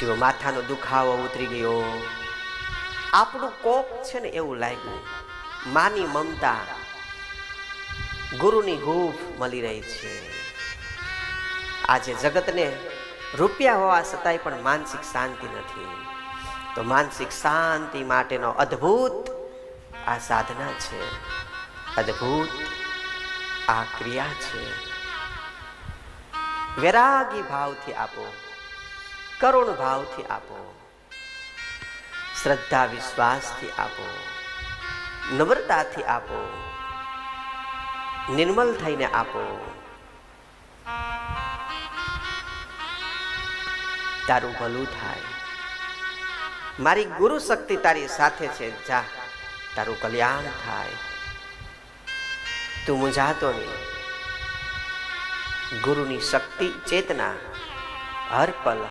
જેવો માથાનો દુખાવો ઉતરી ગયો. આપણું કોક છે ને એવું લાગ્યું. માની મમતા ગુરુની હૂફ મળી રહી છે. આજે જગતને રૂપિયા હોવા છતાંય પણ માનસિક શાંતિ નથી. તો માનસિક શાંતિ માટેનો અદ્ભુત આ સાધના છે. અદ્ભુત આ ક્રિયા છે. વૈરાગી ભાવથી આપો. કરુણ ભાવથી આપો. શ્રદ્ધા વિશ્વાસથી આપો. નમ્રતાથી આપો. નિર્મલ થઈને આપો. તારું ભલું થાય. મારી ગુરુ શક્તિ તારી સાથે છે. જા, તારું કલ્યાણ થાય. તું મૂંઝાતો નહીં. ગુરુની શક્તિ, ચેતના, હર પલ